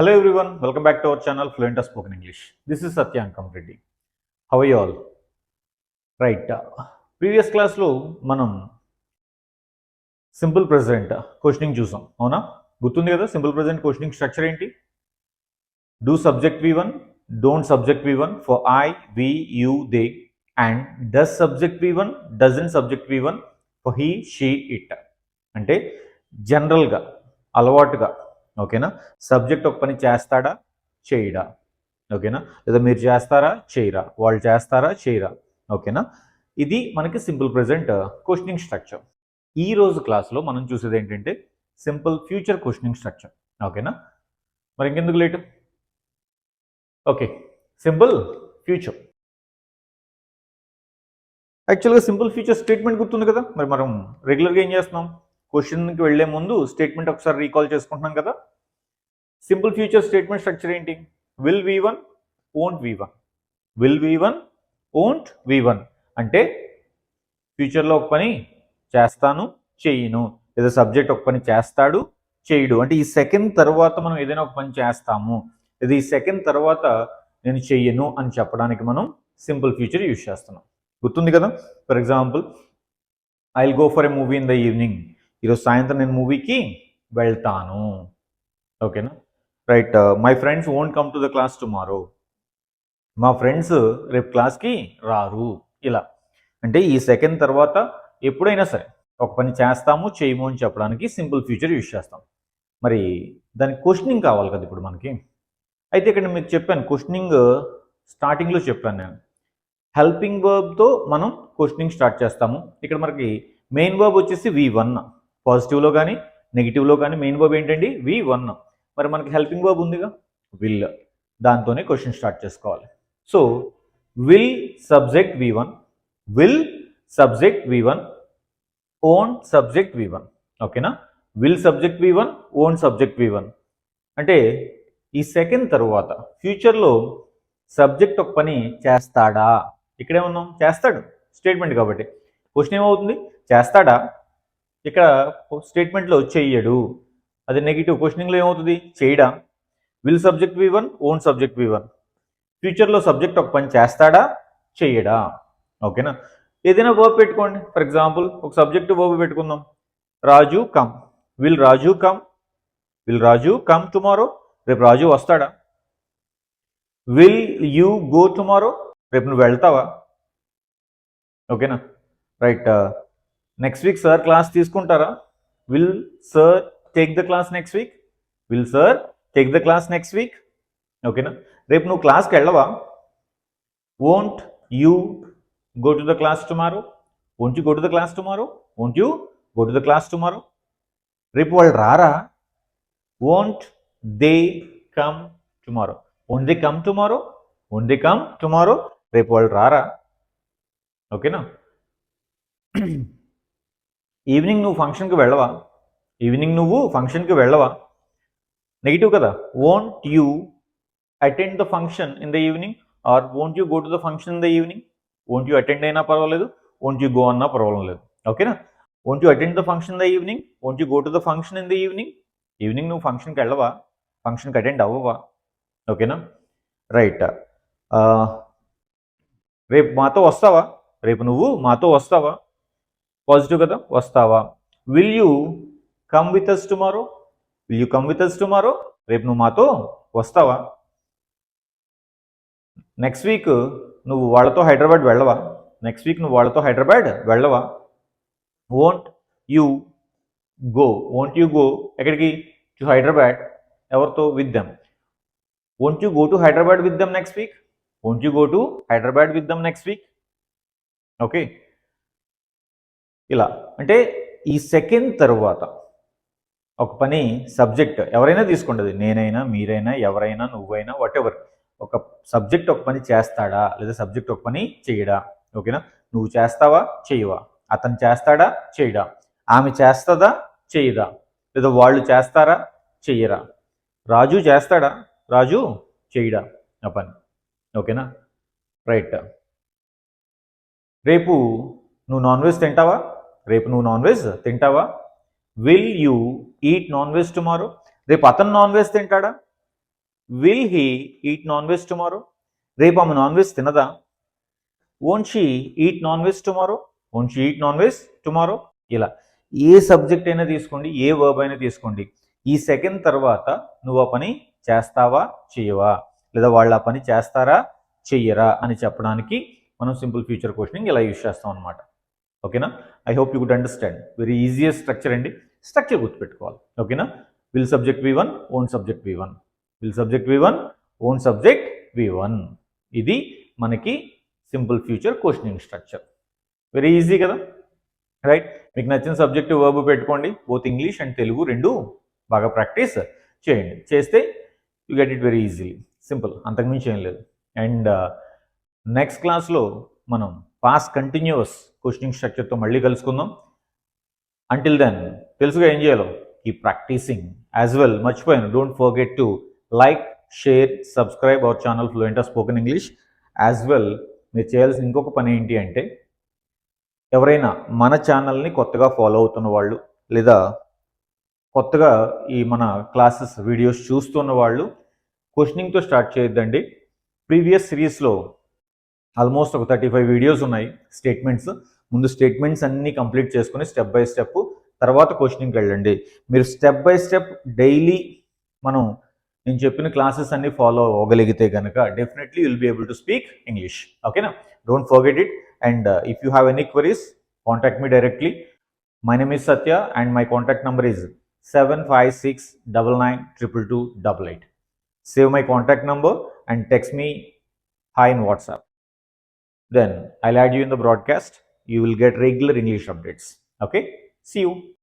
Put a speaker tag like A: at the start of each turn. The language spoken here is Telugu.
A: Hello everyone, welcome back to our channel Fluent of Spoken English. This is Satyankam Reddy. How are you all? Right previous క్లాస్లో మనం సింపుల్ ప్రెసిడెంట్ క్వశ్చనింగ్ చూసాం అవునా గుర్తుంది కదా సింపుల్ ప్రెసెంట్ క్వశ్చనింగ్ స్ట్రక్చర్ ఏంటి do subject V one don't subject V one for I we you they and does subject V one doesn't subject V one for he she it అంటే జనరల్గా అలవాటుగా ఓకేనా? సబ్జెక్ట్ ఒక పని చేస్తాడా? చేయడా. ఓకేనా? లేదా మీరు చేస్తారా? చేయరా. వాళ్ళు చేస్తారా? చేయరా. ఓకేనా? ఇది మనకి సింపుల్ ప్రజెంట్ క్వశ్చనింగ్ స్ట్రక్చర్. ఈ రోజు క్లాస్లో మనం చూసేది ఏంటంటే సింపుల్ ఫ్యూచర్ క్వశ్చనింగ్ స్ట్రక్చర్. ఓకేనా? మరి ఇంకెందుకు లేటు? ఓకే. Simple future. యాక్చువల్గా సింపుల్ ఫ్యూచర్ స్టేట్మెంట్ గుర్తుంది కదా? మరి మనం రెగ్యులర్గా ఏం చేస్తున్నాం? క్వశ్చన్కి వెళ్ళే ముందు స్టేట్మెంట్ ఒకసారి రీకాల్ చేసుకుంటున్నాం కదా? సింపుల్ ఫ్యూచర్ స్టేట్మెంట్ స్ట్రక్చర్ ఏంటి? Will V one won't V one will V one won't V one అంటే ఫ్యూచర్లో ఒక పని చేస్తాను చేయను. లేదా సబ్జెక్ట్ ఒక పని చేస్తాడు చేయడు. అంటే ఈ సెకండ్ తర్వాత మనం ఏదైనా ఒక పని చేస్తాము. లేదా ఈ సెకండ్ తర్వాత నేను చెయ్యను అని చెప్పడానికి మనం సింపుల్ ఫ్యూచర్ యూజ్ చేస్తున్నాం. గుర్తుంది కదా? For example I will go for a movie in the evening ఈరోజు సాయంత్రం నేను మూవీకి వెళ్తాను. ఓకేనా? Right my friends won't come to the class tomorrow మా ఫ్రెండ్స్ రేపు క్లాస్కి రారు. ఇలా. అంటే ఈ సెకండ్ తర్వాత ఎప్పుడైనా సరే ఒక పని చేస్తాము చేయము అని చెప్పడానికి సింపుల్ ఫ్యూచర్ యూజ్ చేస్తాం. మరి దానికి క్వశ్చనింగ్ కావాలి కదా ఇప్పుడు మనకి. అయితే ఇక్కడ మీకు చెప్పాను క్వశ్చనింగ్ స్టార్టింగ్లో చెప్పాను నేను. హెల్పింగ్ వర్బ్తో మనం క్వశ్చనింగ్ స్టార్ట్ చేస్తాము. ఇక్కడ మనకి మెయిన్ వర్బ్ వచ్చేసి వి వన్ పాజిటివ్లో కానీ నెగిటివ్లో కానీ మెయిన్ వర్బ్ ఏంటండి? వి వన్ మరి మనకి హెల్పింగ్ వర్బ్ ఉందిగా? విల్ దాంతోనే క్వశ్చన్ స్టార్ట్ చేసుకోవాలి. So will subject V one will subject V one won't subject V one ఓకేనా will subject V one won't subject V one అంటే ఈ సెకండ్ తరువాత ఫ్యూచర్లో సబ్జెక్ట్ ఒక పని చేస్తాడా? ఇక్కడే ఉన్నాం చేస్తాడు. స్టేట్మెంట్ కాబట్టి. క్వశ్చన్ ఏమవుతుంది? చేస్తాడా? ఇక్కడ స్టేట్మెంట్లో చెయ్యడు. అది నెగిటివ్ క్వశ్చనింగ్లో ఏమవుతుంది? చేయడా? Will subject V one won't subject V one ఫ్యూచర్లో సబ్జెక్ట్ ఒక పని చేస్తాడా? చేయడా? ఓకేనా ఏదైనా వర్బ్ పెట్టుకోండి. ఫర్ ఎగ్జాంపుల్ ఒక సబ్జెక్ట్ వర్బ్ పెట్టుకుందాం. Raju come will Raju come will Raju come tomorrow రేపు రాజు వస్తాడా? విల్ యూ గో టుమారో రేపు నువ్వు వెళ్తావా? ఓకేనా right next week sir class తీసుకుంటారా? Will sir take the class next week will sir take the class next week ఓకేనా రేపు నువ్వు క్లాస్కి వెళ్ళవా? Won't you go to the class tomorrow won't you go to the class tomorrow won't you go to the class tomorrow రేపు వాళ్ళు రారా? Won't they come tomorrow won't they come tomorrow won't they come tomorrow రేపు వాళ్ళు రారా? ఓకేనా ఈవినింగ్ నువ్వు ఫంక్షన్కి వెళ్ళవా? ఈవినింగ్ నువ్వు ఫంక్షన్కి వెళ్ళవా? నెగిటివ్ కదా. Won't you attend the function in the evening or won't you go to the function in the evening won't you attend అయినా పర్వాలేదు. వోంట్ యూ గో అన్నా పర్వాలేదు. ఓకేనా won't you attend the function in the evening won't you go to the function in the evening evening నువ్వు ఫంక్షన్కి వెళ్ళవా? ఫంక్షన్కి అటెండ్ అవ్వవా? ఓకేనా రైట్ రేపు మాతో వస్తావా? రేపు నువ్వు మాతో వస్తావా? పాజిటివ్ కదా? వస్తావా? Will you come with us tomorrow will you come with us tomorrow రేపు నువ్వు మాతో వస్తావా? నెక్స్ట్ వీక్ నువ్వు వాళ్ళతో హైదరాబాద్ వెళ్ళవా? నెక్స్ట్ వీక్ నువ్వు వాళ్ళతో హైదరాబాద్ వెళ్ళవా? Won't you go won't you go ఎక్కడికి? టు హైదరాబాద్. ఎవరితో? With them won't you go to Hyderabad with them next week won't you go to Hyderabad with them next week okay ఇలా. అంటే ఈ సెకండ్ తర్వాత ఒక పని సబ్జెక్ట్ ఎవరైనా తీసుకుంటుంది. నేనైనా మీరైనా ఎవరైనా నువ్వైనా వాట్ ఎవర్ ఒక సబ్జెక్ట్ ఒక పని చేస్తాడా? లేదా సబ్జెక్ట్ ఒక పని చేయడా? ఓకేనా? నువ్వు చేస్తావా? చేయవా. అతను చేస్తాడా? చేయడా. ఆమె చేస్తుందా? చేయదా. లేదా వాళ్ళు చేస్తారా? చెయ్యరా రాజు చేస్తాడా? రాజు చేయడా? ఆ పని. ఓకేనా? రైట్. రేపు నువ్వు నాన్ వెజ్ తింటావా? రేపు నువ్వు నాన్ వెజ్ తింటావా? Will you eat non veg tomorrow రేపు అతను non veg తింటాడా? Will he eat non veg tomorrow రేపు ఆమె non veg తినదా? Won't she eat non veg tomorrow won't she eat non veg tomorrow ఇలా. ఏ సబ్జెక్ట్ అయినా తీసుకోండి ఏ వర్బ్ అయినా తీసుకోండి. ఈ సెకండ్ తర్వాత నువ్వు ఆ పని చేస్తావా? చేయవా? లేదా వాళ్ళు ఆ పని చేస్తారా? చెయ్యరా? అని చెప్పడానికి మనం సింపుల్ ఫ్యూచర్ క్వశ్చనింగ్ ఇలా యూజ్ చేస్తాం అనమాట ఓకేనా I hope you good understand very easiest structure అండి. స్ట్రక్చర్ గుర్తుపెట్టుకోవాలి. ఓకేనా will subject V one won't subject V one will subject V one won't subject V one ఇది మనకి simple future questioning structure very easy కదా? రైట్ మీకు నచ్చిన సబ్జెక్టు వర్బ్ పెట్టుకోండి. బోత్ ఇంగ్లీష్ అండ్ తెలుగు రెండు బాగా ప్రాక్టీస్ చేయండి. చేస్తే you get it very easily simple అంతకుమించి ఏం లేదు. అండ్ నెక్స్ట్ క్లాస్లో మనం పాస్ కంటిన్యూస్ క్వశ్చనింగ్ స్ట్రక్చర్తో మళ్ళీ కలుసుకుందాం. అంటిల్ దెన్ తెలుసుగా ఏం చేయాలో? ఈ ప్రాక్టీసింగ్ యాజ్ వెల్ మర్చిపోయాను. Don't forget to like share subscribe our channel fluent spoken English as well మీరు చేయాల్సిన ఇంకొక పని ఏంటి అంటే ఎవరైనా మన ఛానల్ని కొత్తగా ఫాలో అవుతున్న వాళ్ళు లేదా కొత్తగా ఈ మన క్లాసెస్ వీడియోస్ చూస్తున్న వాళ్ళు క్వశ్చనింగ్తో స్టార్ట్ చేయొద్దండి. ప్రీవియస్ సిరీస్లో ఆల్మోస్ట్ ఒక థర్టీ ఫైవ్ వీడియోస్ ఉన్నాయి స్టేట్మెంట్స్ ముందు స్టేట్మెంట్స్ అన్నీ కంప్లీట్ చేసుకుని స్టెప్ బై స్టెప్ తర్వాత క్వశ్చనింగ్కి వెళ్ళండి. మీరు స్టెప్ బై స్టెప్ డైలీ మనం నేను చెప్పిన క్లాసెస్ అన్ని ఫాలో అవ్వగలిగితే కనుక definitely will be able to speak English ఓకేనా don't forget it and if you have any queries contact me directly my name is Satya and my contact number is seven five six double nine triple two double eight save my contact number and text me hi in WhatsApp then I add you in the broadcast you will get regular English updates okay see you.